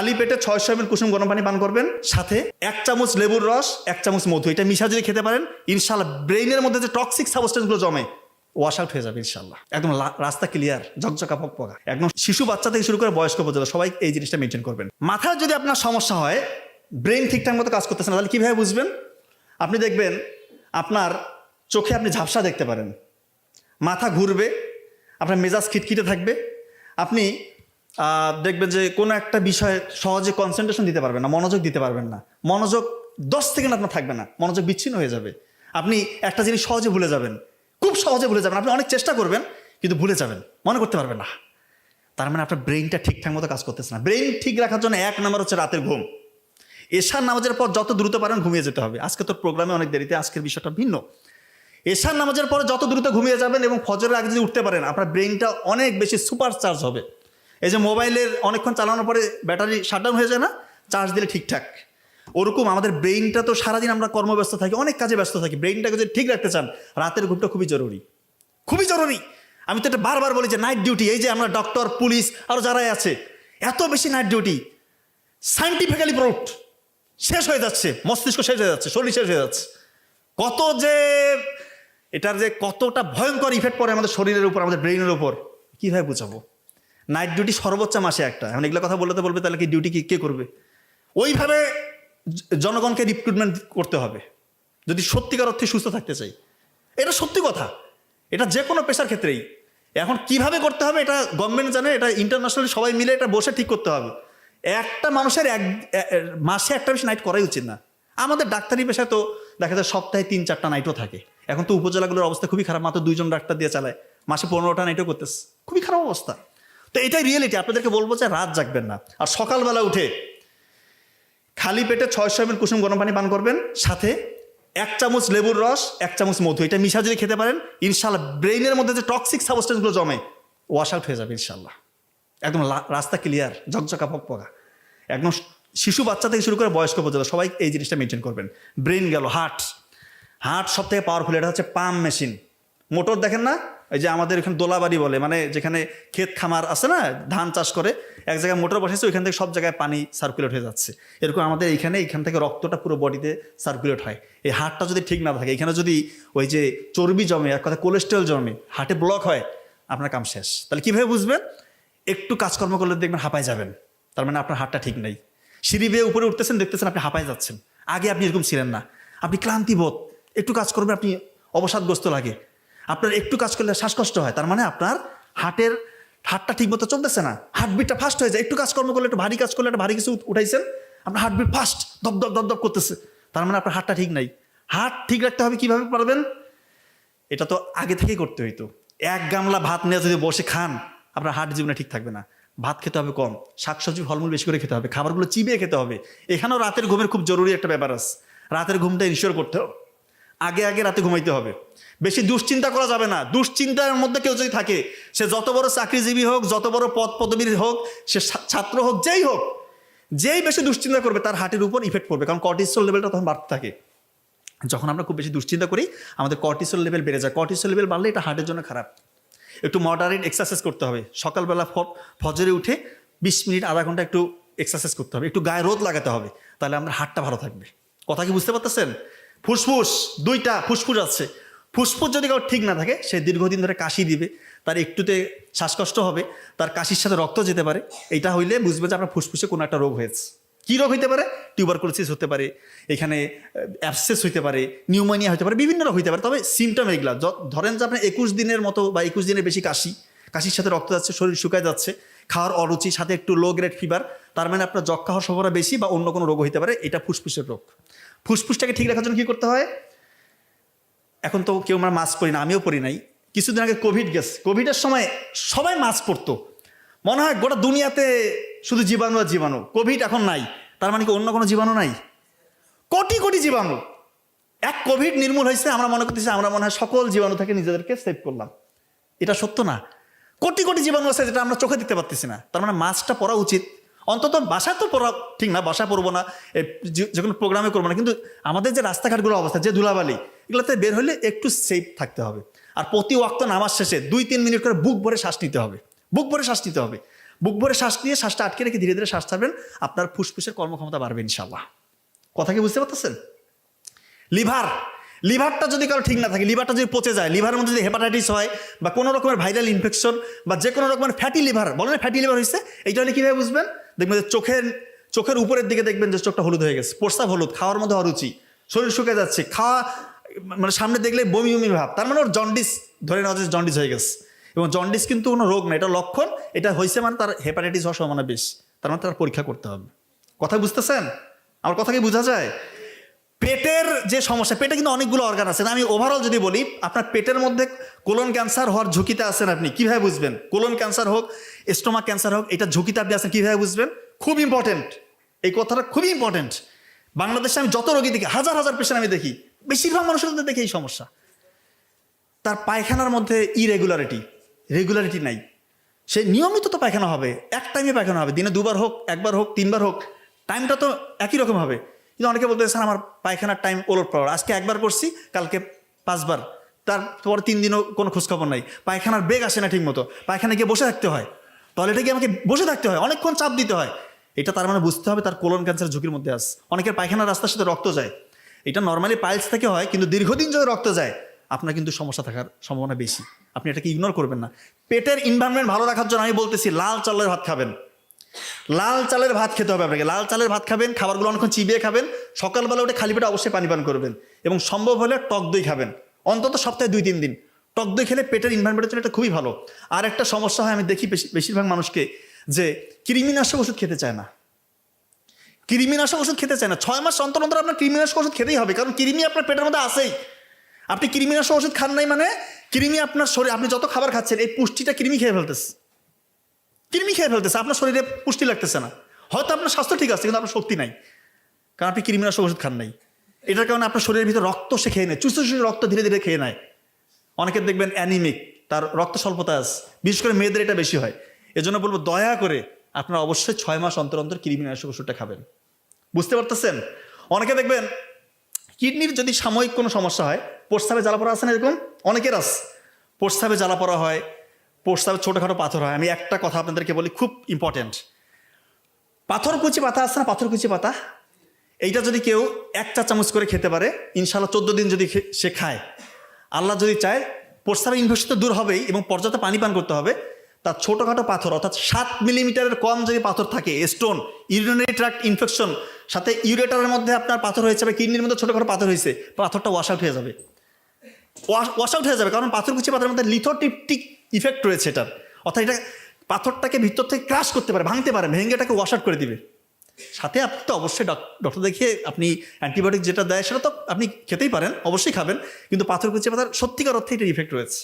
খালি পেটে ছয়শো এমএল কুসুম গরম পানি পান করবেন। সাথে এক চামচ লেবুর রস, এক চামচ মধু। এটা মিশা যদি খেতে পারেন। ইনশাল্লাহ ব্রেইনের মধ্যে যে টক্সিক সাবস্টেন্সগুলো জমে ওয়াশ আউট হয়ে যাবে ইনশাল্লাহ। একদম রাস্তা ক্লিয়ার ঝকঝকা পকপকা একদম শিশু বাচ্চা থেকে শুরু করে বয়স্ক পর্যন্ত সবাই এই জিনিসটা মেনটেন করবেন। মাথায় যদি আপনার সমস্যা হয় ব্রেন ঠিকঠাক মতো কাজ করতেছে না, তাহলে কীভাবে বুঝবেন? আপনি দেখবেন আপনার চোখে আপনি ঝাপসা দেখতে পারেন। মাথা ঘুরবে, আপনার মেজাজ খিটখিটে থাকবে। আপনি দেখবেন যে কোনো একটা বিষয়ে সহজে কনসেন্ট্রেশন দিতে পারবেন না, মনোযোগ দিতে পারবেন না। মনোযোগ দশ সেকেন্ড আপনার থাকবে না, মনোযোগ বিচ্ছিন্ন হয়ে যাবে। আপনি একটা জিনিস সহজে ভুলে যাবেন, খুব সহজে ভুলে যাবেন, আপনি অনেক চেষ্টা করবেন, কিন্তু ভুলে যাবেন, মনে করতে পারবেন না। তার মানে আপনার ব্রেইনটা ঠিকঠাক মতো কাজ করতেছে না। ব্রেইন ঠিক রাখার জন্য এক নাম্বার হচ্ছে রাতের ঘুম। এশার নামাজের পর যত দ্রুত পারেন ঘুমিয়ে যেতে হবে। আজকে তোর প্রোগ্রামে অনেক দেরিতে, আজকের বিষয়টা ভিন্ন। এশার নামাজের পরে যত দ্রুত ঘুমিয়ে যাবেন এবং ফজরের আগে যদি উঠতে পারেন, আপনার ব্রেইনটা অনেক বেশি সুপার চার্জ হবে। এই যে মোবাইলের অনেকক্ষণ চালানোর পরে ব্যাটারি শাটডাউন হয়ে যায় না চার্জ দিলে ঠিকঠাক। ওরকম আমাদের ব্রেইনটা তো সারাদিন আমরা কর্মব্যস্ত থাকি, অনেক কাজে ব্যস্ত থাকি। ব্রেইনটাকে যদি ঠিক রাখতে চান, রাতের ঘুমটা খুবই জরুরি। খুবই জরুরি। আমি তো এটা বারবার বলি যে নাইট ডিউটি এই যে আমরা ডক্টর পুলিশ আরও যারাই আছে, এত বেশি নাইট ডিউটি সাইন্টিফিক্যালি প্রুফড শেষ হয়ে যাচ্ছে, মস্তিষ্ক শেষ হয়ে যাচ্ছে, শরীর শেষ হয়ে যাচ্ছে। কত যে এটার যে কতটা ভয়ঙ্কর ইফেক্ট পড়ে আমাদের শরীরের উপর, আমাদের ব্রেইনের উপর, কীভাবে বোঝাবো? নাইট ডিউটি সর্বোচ্চ মাসে একটা। এখন এগুলো কথা বলতে বলবে, তাহলে কি ডিউটি কে করবে? ওইভাবে জনগণকে রিক্রুটমেন্ট করতে হবে। যদি সত্যিকার অর্থে সুস্থ থাকতে চাই। এটা সত্যি কথা। এটা যে কোনো পেশার ক্ষেত্রেই। এখন কীভাবে করতে হবে এটা গভর্নমেন্ট জানে, এটা ইন্টারন্যাশনাল সবাই মিলে এটা বসে ঠিক করতে হবে। একটা মানুষের এক মাসে একটা বেশি নাইট করাই উচিত না। আমাদের ডাক্তারি পেশায় তো দেখা যায় সপ্তাহে তিন, চারটা নাইটও থাকে। এখন তো উপজেলাগুলোর অবস্থা খুবই খারাপ, মাত্র দুইজন ডাক্তার দিয়ে চালায়। মাসে পনেরোটা নাইটও করতেছে। খুবই খারাপ অবস্থা। তো এটাই রিয়েলিটি আপনাদেরকে বলব যে রাত জাগবেন না। আর সকালবেলা উঠে খালি পেটে ছয়শো এমএল কুসুম গরম পানি পান করবেন, সাথে এক চামচ লেবুর রস, এক চামচ মধু। এটা মিশা যদি খেতে পারেন ইনশাল্লাহ ব্রেইনের মধ্যে যে টক্সিক সাবস্টেন্সগুলো জমে ওয়াশ আউট হয়ে যাবে ইনশাল্লাহ একদম রাস্তা ক্লিয়ার ঝকঝকা পকপকা একদম শিশু বাচ্চা থেকে শুরু করে বয়স্ক পর্যন্ত সবাই এই জিনিসটা মেনটেন করবেন। ব্রেন গেল হার্ট হার্ট সব থেকে পাওয়ারফুল এটা হচ্ছে পাম্প মেশিন মোটর দেখেন না এই যে আমাদের এখানে দোলাবাড়ি বলে মানে যেখানে ক্ষেত খামার আছে না, ধান চাষ করে, এক জায়গায় মোটর বসেছে ওইখান থেকে সব জায়গায় পানি সার্কুলেট হয়ে যাচ্ছে। এরকম আমাদের এইখানে এখান থেকে রক্তটা পুরো বডিতে সার্কুলেট হয়। এই হার্টটা যদি ঠিক না থাকে, এখানে যদি ওই যে চর্বি জমে এক কথা কোলেস্ট্রল জমে, হার্টে ব্লক হয়, আপনার কাম শেষ। তাহলে কীভাবে বুঝবেন? একটু কাজকর্ম করলে দেখবেন হাঁপায় যাবেন। তার মানে আপনার হাতটা ঠিক নেই। সিঁড়ি বেয়ে উপরে উঠতেছেন, দেখতেছেন আপনি হাঁপায় যাচ্ছেন। আগে আপনি এরকম ছিলেন না। আপনি ক্লান্তিবোধ একটু কাজ করবেন, আপনি অবসাদগ্রস্ত লাগে। আপনার একটু কাজ করলে শ্বাসকষ্ট হয়, তার মানে আপনার হার্টের হার্টটা ঠিক মতো চলতেছে না। হার্টবিটটা ফাস্ট হয়ে যায়, একটু কাজকর্ম করলে, একটু ভারী কাজ করলে, একটা ভারী কিছু উঠ- উঠাইছেন, আপনার হার্টবিট ফাস্ট দপ দপ দপ দপ করতেছে। তার মানে আপনার হার্টটা ঠিক নাই। হার্ট ঠিক রাখতে হবে কীভাবে পারবেন? এটা তো আগে থেকেই করতে হইতো। এক গামলা ভাত নিয়ে যদি বসে খান, আপনার হার্ট জীবনে ঠিক থাকবে না। ভাত খেতে হবে কম, শাকসবজি, ফলমূল বেশি করে খেতে হবে, খাবারগুলো চিবিয়ে খেতে হবে। এখানেও রাতের ঘুমের খুব জরুরি একটা ব্যাপার আছে। রাতের ঘুমটা ইনশিওর করতে হবে। আগে আগে রাতে ঘুমাইতে হবে। বেশি দুশ্চিন্তা করা যাবে না। দুশ্চিন্তার মধ্যে কেউ যদি থাকে, সে যত বড় চাকরিজীবী হোক, যত বড় পদ পদবীর হোক, সে ছাত্র হোক, যেই হোক, যেই বেশি দুশ্চিন্তা করবে, তার হার্টের উপর ইফেক্ট পড়বে। কারণ কর্টিসল লেভেলটা তখন বাড়তে থাকে। যখন আমরা খুব বেশি দুশ্চিন্তা করি, আমাদের কর্টিসল লেভেল বেড়ে যায়। কর্টিসল লেভেল বাড়লে এটা হার্টের জন্য খারাপ। একটু মডারেট এক্সারসাইজ করতে হবে। সকালবেলা ফজরে উঠে বিশ মিনিট, আধা ঘণ্টা একটু এক্সারসাইজ করতে হবে। একটু গায়ে রোদ লাগাতে হবে। তাহলে আমাদের হার্টটা ভালো থাকবে। কথা কি বুঝতে পারতেছেন? ফুসফুস, দুইটা ফুসফুস আছে। ফুসফুস যদি কারও ঠিক না থাকে, সে দীর্ঘদিন ধরে কাশি দিবে, তার একটুতে শ্বাসকষ্ট হবে, তার কাশির সাথে রক্ত যেতে পারে এটা হইলে বুঝবে যে আপনার ফুসফুসে কোনো একটা রোগ হয়েছে। কী রোগ হইতে পারে? টিউবারকুলোসিস হতে পারে, এখানে অ্যাবসেস হইতে পারে, নিউমোনিয়া হতে পারে, বিভিন্ন রোগ হইতে পারে, তবে সিমটম এগুলা ধরেন যে আপনার একুশ দিনের মতো বা একুশ দিনের বেশি কাশি, কাশির সাথে রক্ত যাচ্ছে, শরীর শুকায় যাচ্ছে, খাওয়ার অরুচি, সাথে একটু লো গ্রেড ফিভার তার মানে আপনার যক্ষা হওয়ার সম্ভাবনা বেশি বা অন্য কোনো রোগ হইতে পারে, এটা ফুসফুসের রোগ। ফুসফুসটাকে ঠিক রাখার জন্য কী করতে হয়? এখন তো কেউ আমরা মাস্ক পরি না, আমিও পরি নাই। কিছুদিন আগে কোভিড গেছে। কোভিডের সময় সবাই মাস্ক পরতো। মনে হয় গোটা দুনিয়াতে শুধু জীবাণু আর জীবাণু। কোভিড এখন নাই। তার মানে কি অন্য কোনো জীবাণু নাই? কোটি কোটি জীবাণু। এক কোভিড নির্মূল হয়েছে, আমরা মনে করতেছি, আমরা মনে হয় সকল জীবাণু থেকে নিজেদেরকে সেভ করলাম। এটা সত্য না? কোটি কোটি জীবাণু আছে যেটা আমরা চোখে দেখতে পারতেছি না। তার মানে মাস্কটা পরা উচিত। অন্তত বাসা তো পরা ঠিক না, বাসা পরবো না যে- যে কোনো প্রোগ্রামে করব না, কিন্তু আমাদের যে রাস্তাঘাটগুলো অবস্থা, যে ধুলাবালি, এগুলোতে বের হলে একটু সেফ থাকতে হবে। আর প্রতি ওয়াক্ত নামাজ শেষে দুই তিন মিনিট করে বুক ভরে শ্বাস নিতে হবে। বুক ভরে শ্বাস নিতে হবে। বুক ভরে শ্বাস নিয়ে শ্বাসটা আটকে রেখে ধীরে ধীরে শ্বাস ছাড়বেন, আপনার ফুসফুসের কর্মক্ষমতা বাড়বে ইনশাল্লাহ কথা কি বুঝতে পারতেছেন? লিভার, লিভারটা যদি কারও ঠিক না থাকে, লিভারটা যদি পচে যায়, লিভারের মধ্যে যদি হেপাটাইটিস হয় বা কোনো রকমের ভাইরাল ইনফেকশন বা যে কোনো রকমের ফ্যাটি লিভার বলেন ফ্যাটি লিভার হয়েছে এইটা হলে কীভাবে বুঝবেন? দেখবেন যে চোখের চোখের উপরের দিকে দেখবেন যে চোখটা হলুদ হয়ে গেছে। প্রস্তাব হলুদ, খাওয়ার মধ্যে অরুচি, শরীর শুকে যাচ্ছে খাওয়া মানে সামনে দেখলে বমি বমি ভাব। তার মানে ওর জন্ডিস, ধরে নেওয়া যাচ্ছে জন্ডিস হয়ে গেছে। এবং জন্ডিস কিন্তু কোনো রোগ না, এটা লক্ষণ, এটা হয়েছে মানে তার হেপাটাইটিস হওয়ার সম্ভাবনা বেশ। তার মানে তার পরীক্ষা করতে হবে। কথা বুঝতেছেন? আমার কথা কি বোঝা যায়? পেটের যে সমস্যা, পেটে কিন্তু অনেকগুলো অর্গান আছে। আমি ওভারঅল যদি বলি, আপনার পেটের মধ্যে কোলন ক্যান্সার হওয়ার ঝুঁকিতে আছেন আপনি, কীভাবে বুঝবেন? কোলন ক্যান্সার হোক স্টোমাক ক্যান্সার হোক, এটা ঝুঁকিতে আপনি আছেন, কীভাবে বুঝবেন? খুব ইম্পর্টেন্ট এই কথাটা খুবই ইম্পর্টেন্ট বাংলাদেশে আমি যত রোগী দেখি, হাজার হাজার পেশেন্ট আমি দেখি, বেশিরভাগ মানুষের মধ্যে দেখি এই সমস্যা। তার পায়খানার মধ্যে ইরেগুলারিটি রেগুলারিটি নাই। সে নিয়মিত তো পায়খানা হবে, এক টাইমে পায়খানা হবে, দিনে দুবার হোক, একবার হোক, তিনবার হোক টাইমটা তো একই রকম হবে। কিন্তু অনেকে বলতে স্যার, আমার পায়খানার টাইম ওলট পাওয়ার আজকে একবার করছি, কালকে পাঁচবার। তারপর তিন দিনও কোনো খোঁজখবর নাই। পায়খানার বেগ আসে না ঠিক মতো পায়খানা গিয়ে বসে থাকতে হয়। টয়লেটে গিয়ে আমাকে বসে থাকতে হয়। অনেকক্ষণ চাপ দিতে হয়। এটা তার মানে বুঝতে হবে, তার কোলন ক্যান্সার ঝুঁকির মধ্যে আছে। অনেকের পায়খানার রাস্তার সাথে রক্ত যায়। এটা নর্মালি পাইলস থেকে হয়, কিন্তু দীর্ঘদিন যদি রক্ত যায়, আপনার কিন্তু সমস্যা থাকার সম্ভাবনা বেশি। আপনি এটাকে ইগনোর করবেন না। পেটের ইনভারনমেন্ট ভালো রাখার জন্য আমি বলতেছি, লাল চালের ভাত খাবেন। লাল চালের ভাত খেতে হবে আপনাকে। লাল চালের ভাত খাবেন, খাবারগুলো অনেকক্ষণ চিবিয়ে খাবেন, সকালবেলা উঠে খালি পেটে অবশ্যই পানি পান করবেন এবং সম্ভব হলে টক দই খাবেন। অন্তত সপ্তাহে দুই তিন দিন। টক দই খেলে পেটের ইনভারনমেন্টের জন্য এটা খুবই ভালো। আর একটা সমস্যা হয়, আমি দেখি বেশি- বেশিরভাগ মানুষকে যে কৃমিনাশক ওষুধ খেতে চায় না। কৃমিনাশক ওষুধ খেতে চায় না। ছয় মাস অন্তর অন্তর আপনার কৃমিনাশক ওষুধ খেতেই হবে, কারণ কৃমি আপনার পেটের মধ্যে আসেই আপনি কৃমিনাশক ওষুধ খান নাই মানে কৃমি আপনার শরীর আপনি যত খাবার খাচ্ছেন, এই পুষ্টিটা কৃমি খেয়ে ফেলতেছে। কৃমি খেয়ে ফেলতেছে, আপনার শরীরে পুষ্টি লাগতেছে না। হয়তো আপনার স্বাস্থ্য ঠিক আছে, কিন্তু আপনার শক্তি নাই। কারণ আপনি কৃমিনাশক ওষুধ খান নাই। এটার কারণে আপনার শরীরের ভিতরে রক্ত সে খেয়ে নেয়। চুষে চুষে রক্ত ধীরে ধীরে খেয়ে নেয়। অনেকে দেখবেন অ্যানিমিক, তার রক্ত স্বল্পতা আছে। বিশেষ করে মেয়েদের এটা বেশি হয়। এজন্য বলব, দয়া করে আপনারা অবশ্যই ছয় মাস অন্তর অন্তর কৃমিনাশক ওষুধটা খাবেন। বুঝতে পারতেছেন? অনেকে দেখবেন, কিডনির যদি সাময়িক কোনো সমস্যা হয় প্রস্তাবে জ্বালা পড়া আছে না এরকম? অনেকের আছে। প্রস্তাবে জ্বালা পড়া হয় প্রস্তাবে ছোটোখাটো পাথর হয়। আমি একটা কথা আপনাদেরকে বলি, খুব ইম্পর্ট্যান্ট পাথরকুচি পাতা আছে না? পাথরকুচি পাতা? এইটা যদি কেউ এক চা চামচ করে খেতে পারে ইনশাল্লাহ চোদ্দ দিন যদি সে খায়। আল্লাহ যদি চায় প্রস্তাবের ইনফেকশন তো দূর হবেই এবং পর্যাপ্ত পানি পান করতে হবে, তার ছোটোখাটো পাথর, অর্থাৎ সাত মিলিমিটারের কম যদি পাথর থাকে স্টোন ইউরিনারি ট্র্যাক্ট ইনফেকশন সাথে ইউরেটারের মধ্যে আপনার পাথর হয়েছে বা কিডনির মধ্যে ছোটোখাটো পাথর হয়েছে, পাথরটা ওয়াশ আউট হয়ে যাবে। ওয়াশ আউট হয়ে যাবে, কারণ পাথরকুচি পাথরের মধ্যে লিথোটিপটিক ইফেক্ট রয়েছে এটার। অর্থাৎ এটা পাথরটাকে ভিতর থেকে ক্রাশ করতে পারে, ভাঙতে পারে, ভেঙে এটাকে ওয়াশ আউট করে দিবে। সাথে আপনি তো অবশ্যই ডক্টর দেখিয়ে আপনি অ্যান্টিবায়োটিক যেটা দেয়, সেটা তো আপনি খেতেই পারেন, অবশ্যই খাবেন, কিন্তু পাথরকুচি পাতার সত্যিকার অর্থে এটার ইফেক্ট রয়েছে।